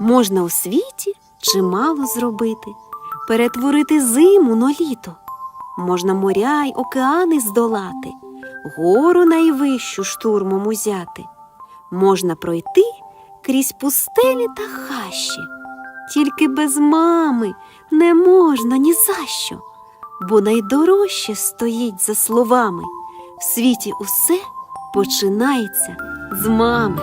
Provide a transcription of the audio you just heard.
Можна у світі чимало зробити, перетворити зиму на літо. Можна моря й океани здолати, гору найвищу штурмом узяти. Можна пройти крізь пустелі та хащі. Тільки без мами не можна ні за що, бо найдорожче стоїть за словами. В світі усе починається з мами.